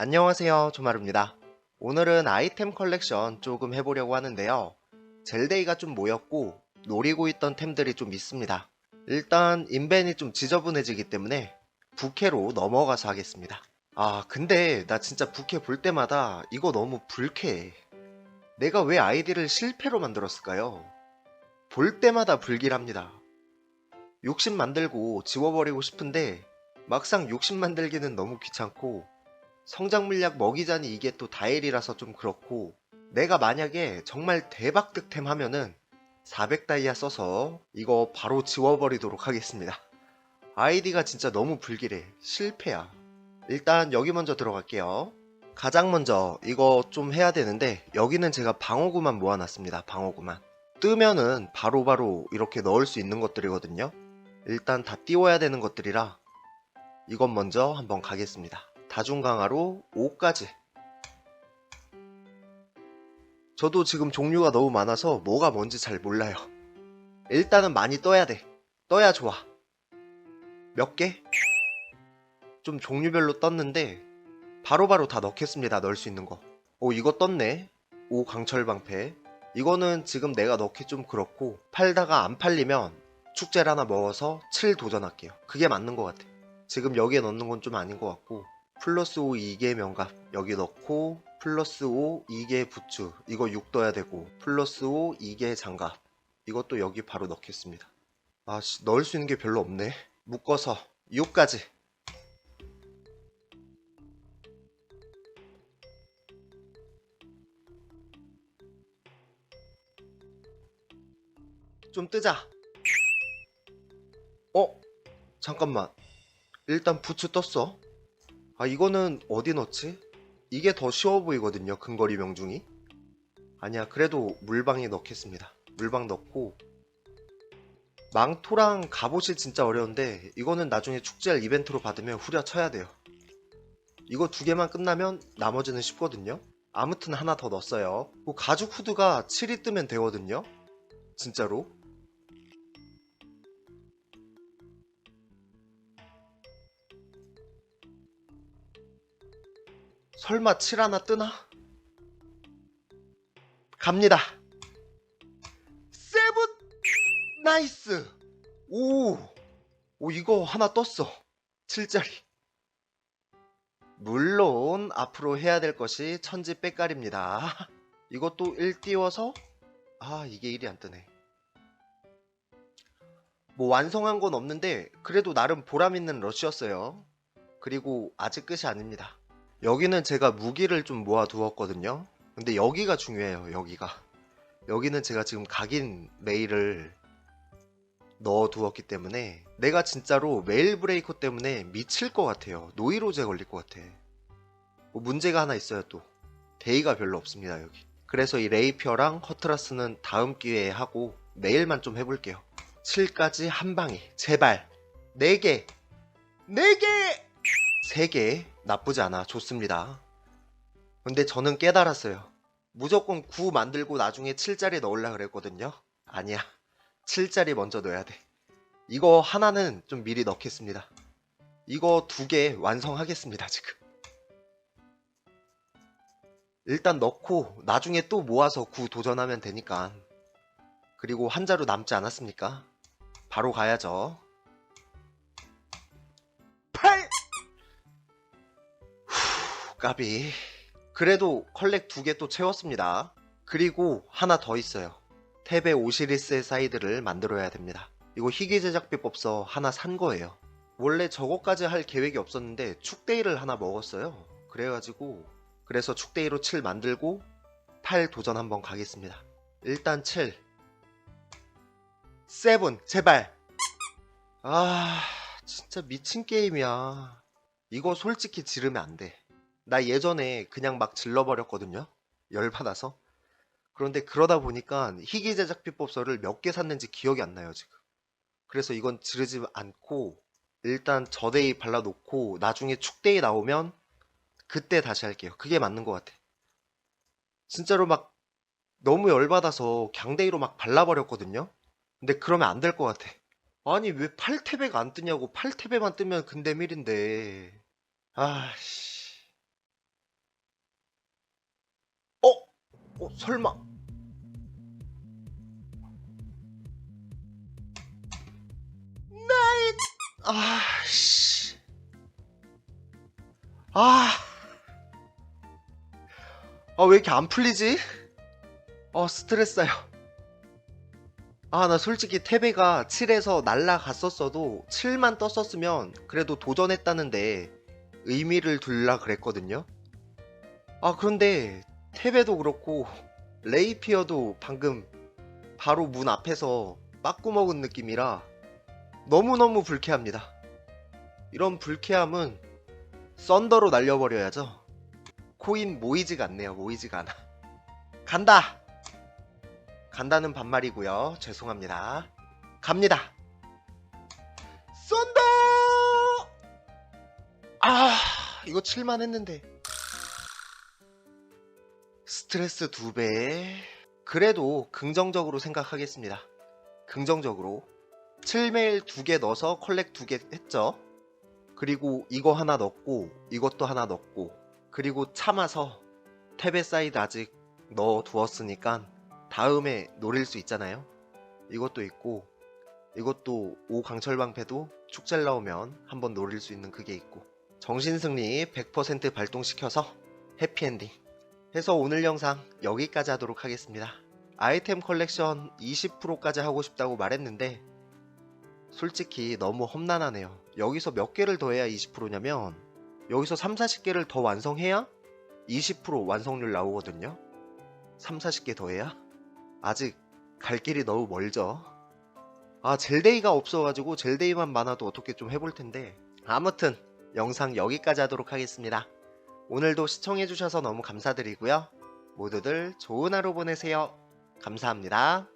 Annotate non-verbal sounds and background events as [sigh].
안녕하세요 조마루입니다. 오늘은 아이템 컬렉션 조금 해보려고 하는데요. 젤데이가 좀 모였고 노리고 있던 템들이 좀 있습니다. 일단 인벤이 좀 지저분해지기 때문에 부캐로 넘어가서 하겠습니다. 아 근데 나 진짜 부캐 볼 때마다 이거 너무 불쾌해. 내가 왜 아이디를 실패로 만들었을까요? 볼 때마다 불길합니다. 욕심 만들고 지워버리고 싶은데 막상 욕심 만들기는 너무 귀찮고 성장 물약 먹이자니 이게 또 다일이라서 좀 그렇고 내가 만약에 정말 대박 득템 하면은 400다이아 써서 이거 바로 지워버리도록 하겠습니다. 아이디가 진짜 너무 불길해. 실패야. 일단 여기 먼저 들어갈게요. 가장 먼저 이거 좀 해야 되는데 여기는 제가 방어구만 모아놨습니다. 방어구만. 뜨면은 바로바로 이렇게 넣을 수 있는 것들이거든요. 일단 다 띄워야 되는 것들이라 이건 먼저 한번 가겠습니다. 다중 강화로 5까지. 저도 지금 종류가 너무 많아서 뭐가 뭔지 잘 몰라요. 일단은 많이 떠야 돼. 떠야 좋아. 몇 개? 좀 종류별로 떴는데 바로 바로 다 넣겠습니다. 넣을 수 있는 거. 오 이거 떴네. 오 강철 방패. 이거는 지금 내가 넣기 좀 그렇고 팔다가 안 팔리면 축제를 하나 먹어서 7 도전할게요. 그게 맞는 것 같아. 지금 여기에 넣는 건 좀 아닌 것 같고 플러스 5 2개 명갑 여기 넣고 플러스 5 2개 부츠 이거 6 떠야 되고 플러스 5 2개 장갑. 이것도 여기 바로 넣겠습니다. 아씨 넣을 수 있는 게 별로 없네. 묶어서 6까지. 좀 뜨자. 어? 잠깐만. 일단 부츠 떴어 아 이거는 어디 넣지? 이게 더 쉬워 보이거든요 근거리 명중이. 아니야 그래도 물방에 넣겠습니다. 물방 넣고. 망토랑 갑옷이 진짜 어려운데 이거는 나중에 축제할 이벤트로 받으면 후려쳐야 돼요. 이거 두 개만 끝나면 나머지는 쉽거든요. 아무튼 하나 더 넣었어요. 뭐 가죽 후드가 7이 뜨면 되거든요. 진짜로 설마 7 하나 뜨나? 갑니다. 세븐 나이스. 오. 오 이거 하나 떴어. 7짜리. 물론 앞으로 해야 될 것이 천지 빽깔입니다. [laughs] 이것도 1 띄워서 아 이게 1이 안 뜨네. 뭐 완성한 건 없는데 그래도 나름 보람 있는 러시였어요. 그리고 아직 끝이 아닙니다. 여기는 제가 무기를 좀 모아 두었거든요. 근데 여기가 중요해요. 여기가. 여기는 제가 지금 각인 레일을 넣어 두었기 때문에 내가 진짜로 메일 브레이커 때문에 미칠 것 같아요. 노이로제 걸릴 것 같아. 뭐 문제가 하나 있어요 또. 데이가 별로 없습니다 여기. 그래서 이 레이피어랑 허트라스는 다음 기회에 하고 내일만 좀 해볼게요. 7까지 한 방에 제발 4개 4개 3개 나쁘지 않아. 좋습니다. 근데 저는 깨달았어요. 무조건 9 만들고 나중에 7짜리 넣으려 그랬거든요. 아니야. 7짜리 먼저 넣어야 돼. 이거 하나는 좀 미리 넣겠습니다. 이거 두 개 완성하겠습니다 지금. 일단 넣고 나중에 또 모아서 9 도전하면 되니까. 그리고 한 자루 남지 않았습니까? 바로 가야죠 까비. 그래도 컬렉 두 개 또 채웠습니다. 그리고 하나 더 있어요. 탭에 오시리스의 사이드를 만들어야 됩니다. 이거 희귀 제작 비법 서 하나 산 거예요. 원래 저거까지 할 계획이 없었는데 축데이를 하나 먹었어요. 그래가지고 그래서 축데이로 7 만들고 8 도전 한번 가겠습니다. 일단 7 7 제발 아 진짜 미친 게임이야. 이거 솔직히 지르면 안 돼. 나 예전에 그냥 막 질러버렸거든요. 열받아서. 그런데 그러다 보니까 희귀 제작 비법서를 몇 개 샀는지 기억이 안 나요, 지금. 그래서 이건 지르지 않고 일단 저데이 발라놓고 나중에 축데이 나오면 그때 다시 할게요. 그게 맞는 것 같아. 진짜로 막 너무 열받아서 강데이로 막 발라버렸거든요. 근데 그러면 안 될 것 같아. 아니 왜 8탭에가 안 뜨냐고 8탭에만 뜨면 근데 밀인데 아씨 어, 설마. 나이, 아, 씨. 아. 아, 왜 이렇게 안 풀리지? 어, 스트레스요. 아, 나 솔직히 태베가 7에서 날라갔었어도 7만 떴었으면 그래도 도전했다는데 의미를 둘라 그랬거든요. 아, 그런데 태베도 그렇고 레이피어도 방금 바로 문 앞에서 빠꾸 먹은 느낌이라 너무너무 불쾌합니다. 이런 불쾌함은 썬더로 날려버려야죠. 코인 모이지가 않네요. 모이지가 않아. 간다! 간다는 반말이고요. 죄송합니다. 갑니다. 썬더! 아, 이거 7만 했는데. 스트레스 두 배. 그래도 긍정적으로 생각하겠습니다. 긍정적으로. 7메일 두개 넣어서 컬렉 두개 했죠. 그리고 이거 하나 넣고 이것도 하나 넣고 그리고 참아서 탭에 사이드 아직 넣어 두었으니까 다음에 노릴 수 있잖아요. 이것도 있고 이것도 오 강철방패도 축제를 나오면 한번 노릴 수 있는 그게 있고 정신승리 100% 발동시켜서 해피엔딩 해서 오늘 영상 여기까지 하도록 하겠습니다. 아이템 컬렉션 20%까지 하고 싶다고 말했는데 솔직히 너무 험난하네요. 여기서 몇 개를 더 해야 20%냐면 여기서 3, 40개를 더 완성해야 20% 완성률 나오거든요. 3, 40개 더 해야? 아직 갈 길이 너무 멀죠. 아, 젤데이가 없어가지고 젤데이만 많아도 어떻게 좀 해볼 텐데. 아무튼 영상 여기까지 하도록 하겠습니다. 오늘도 시청해주셔서 너무 감사드리고요. 모두들 좋은 하루 보내세요. 감사합니다.